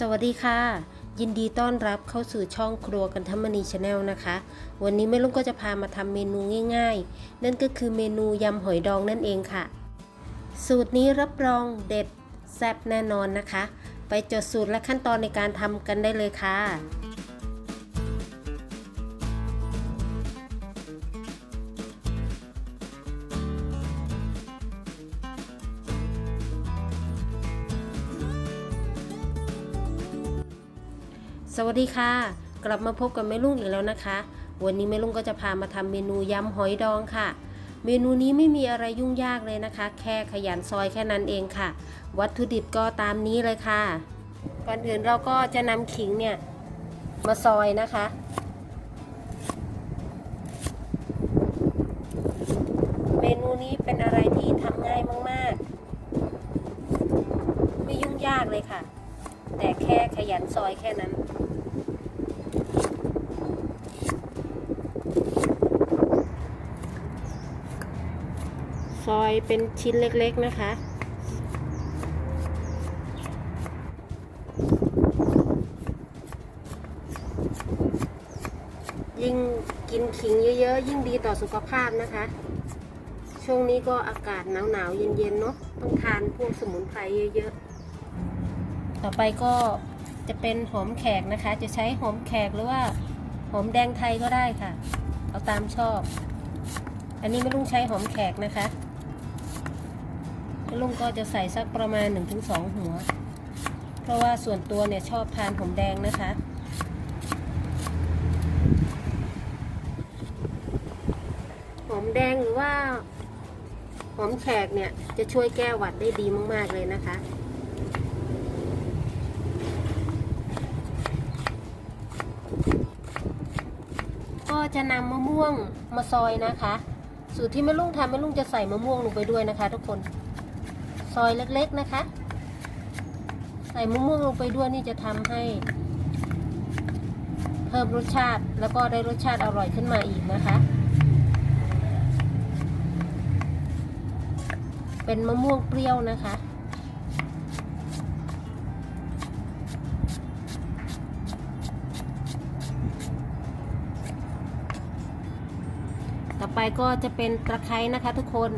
สวัสดีค่ะ ยินดีต้อนรับเข้าสู่ช่องครัวกันธรรมนีชาแนลนะคะ วันนี้แม่ลุงก็จะพามาทำเมนูง่ายๆ นั่นก็คือเมนูยำหอยดองนั่นเองค่ะ สูตรนี้รับรองเด็ดแซ่บแน่นอนนะคะ ไปจดสูตรและขั้นตอนในการทำกันได้เลยค่ะ สวัสดีค่ะ กลับมาพบกับแม่ลุงอีกแล้วนะคะ วันนี้แม่ลุงก็จะพามาทำเมนูยำหอยดองค่ะ เมนูนี้ไม่มีอะไรยุ่งยากเลยนะคะ แค่ขยันซอยแค่นั้นเองค่ะ วัตถุดิบก็ตามนี้เลยค่ะ ก่อนอื่นเราก็จะนำขิงเนี่ยมาซอยนะคะ เมนูนี้เป็นอะไรที่ทำง่ายมากๆ ไม่ยุ่งยากเลยค่ะ แต่แค่ขยันซอยแค่นั้น ซอยเป็นชิ้นเล็กๆนะคะ ยิ่งกินขิงเยอะๆ ยิ่งดีต่อสุขภาพนะคะ ช่วงนี้ก็อากาศหนาวๆ เย็นๆ เนาะต้องทานพวกสมุนไพรเยอะๆ ต่อไปก็จะเป็นหอมแขกนะคะ จะใช้หอมแขกหรือว่าหอมแดงไทยก็ได้ค่ะ เอาตามชอบ อันนี้ไม่ลุงใช้หอมแขกนะคะ ลุงก็จะใส่สักประมาณ 1-2 หัว เพราะว่าส่วนตัวเนี่ยชอบทานหอมแดงนะคะหอมแดงหรือว่าหอมแขกเนี่ยจะช่วยแก้หวัดได้ดีมากๆเลยนะคะก็จะนำมะม่วงมาซอยนะคะ สูตรที่แม่ลุงทำแม่ลุงจะใส่มะม่วงลงไปด้วยนะคะ ทุกคน ซอยเล็กๆนะคะ ใส่มะม่วงลงไปด้วยนี่จะทำให้ เพิ่มรสชาติแล้วก็ได้รสชาติอร่อยขึ้นมาอีกนะคะ เป็นมะม่วงเปรี้ยวนะคะต่อไปก็จะเป็นตะไคร้นะคะทุกคน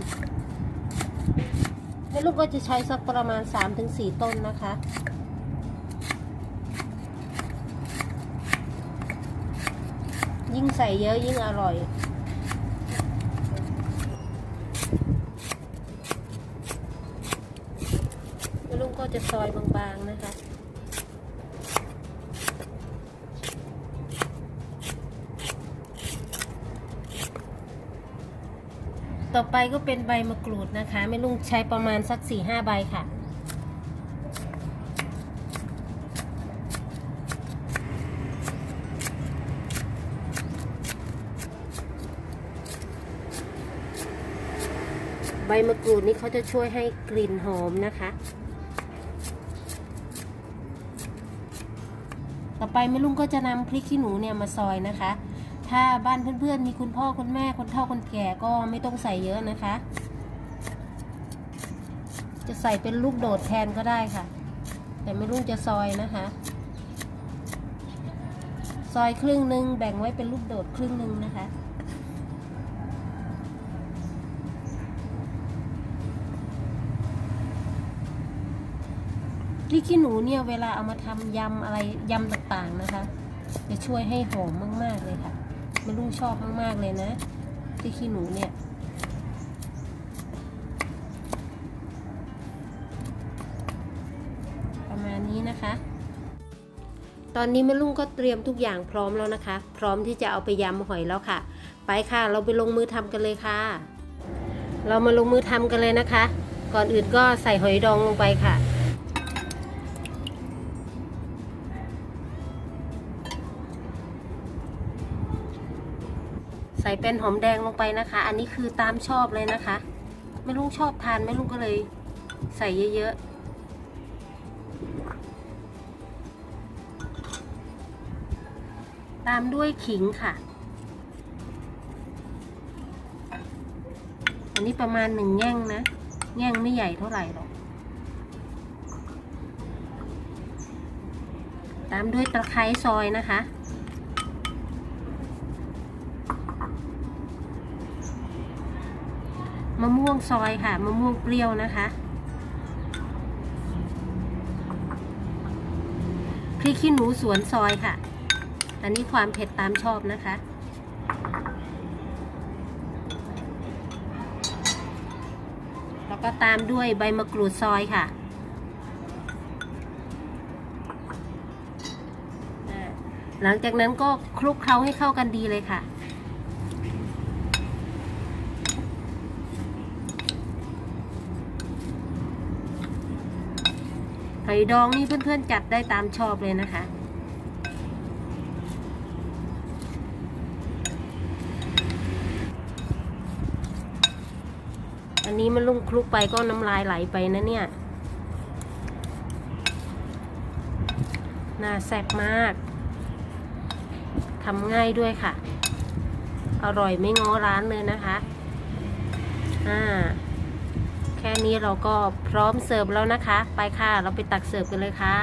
แม่ลูกก็จะใช้สักประมาณ 3-4 ต้นนะคะยิ่งใส่เยอะยิ่งอร่อยแม่ลูกก็จะซอยบางๆนะคะ ต่อไปก็เป็นใบมะกรูดนะคะแม่ลุงใช้ประมาณสัก4ี่ห้าใบค่ะ ใบมะกรูดนี่เขาจะช่วยให้กลิ่นหอมนะคะ ต่อไปแม่ลุงก็จะนำพริกขี้หนูเนี่ยมาซอยนะคะ ถ้าบ้านเพื่อนๆ มีคุณพ่อคุณแม่คนเฒ่าคนแก่ก็ไม่ต้องใส่เยอะนะคะ จะใส่เป็นลูกโดดแทนก็ได้ค่ะ แต่ไม่รู้จะซอยนะคะ ซอยครึ่งหนึ่งแบ่งไว้เป็นลูกโดดครึ่งหนึ่งนะคะพริกขี้หนูเนี่ยเวลาเอามาทำยำอะไรยำต่างๆนะคะ จะช่วยให้หอมมาก ๆ เลยค่ะ ไม่ลุงชอบมากๆเลยนะพริกขี้หนูเนี่ยประมาณนี้นะคะ ตอนนี้แม่ลุงก็เตรียมทุกอย่างพร้อมแล้วนะคะ พร้อมที่จะเอาไปยำหอยแล้วค่ะ ไปค่ะเราไปลงมือทำกันเลยค่ะ เรามาลงมือทำกันเลยนะคะ ก่อนอื่นก็ใส่หอยดองลงไปค่ะ ส่เป็นหอมแดงลงไปนะคะ อันนี้คือตามชอบเลยนะคะ ไม่ลุงชอบทานไม่ลุงก็เลยใส่เยอะๆ ตามด้วยขิงค่ะ อันนี้ประมาณหนึ่งแง่งนะ แง่งไม่ใหญ่เท่าไหร่หรอก ตามด้วยตะไคร้ซอยนะคะ มะม่วงซอยค่ะ มะม่วงเปรี้ยวนะคะพริกขี้หนูสวนซอยค่ะ อันนี้ความเผ็ดตามชอบนะคะ แล้วก็ตามด้วยใบมะกรูดซอยค่ะหลังจากนั้นก็คลุกเคล้าให้เข้ากันดีเลยค่ะ หอยดองนี่เพื่อนๆจัดได้ตามชอบเลยนะคะอันนี้มันลุ่งคลุกไปก็น้ำลายไหลไปนะเนี่ย น่าแซ่บมาก ทำง่ายด้วยค่ะ อร่อยไม่ง้อร้านเลยนะคะ อ่า ค่นี้เราก็พร้อมเสิร์ฟแล้วนะคะ ไปค่ะ เราไปตักเสิร์ฟกันเลยค่ะ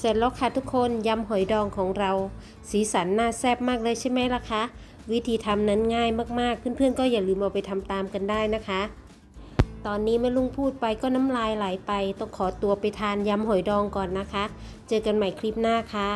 เสร็จแล้วค่ะทุกคนยำหอยดองของเรา สีสันน่าแซ่บมากเลยใช่ไหมล่ะคะ วิธีทำนั้นง่ายมากๆ เพื่อนๆ ก็อย่าลืมเอาไปทำตามกันได้นะคะ ตอนนี้แม่ลุงพูดไปก็น้ำลายไหลไป ต้องขอตัวไปทานยำหอยดองก่อนนะคะ เจอกันใหม่คลิปหน้าค่ะ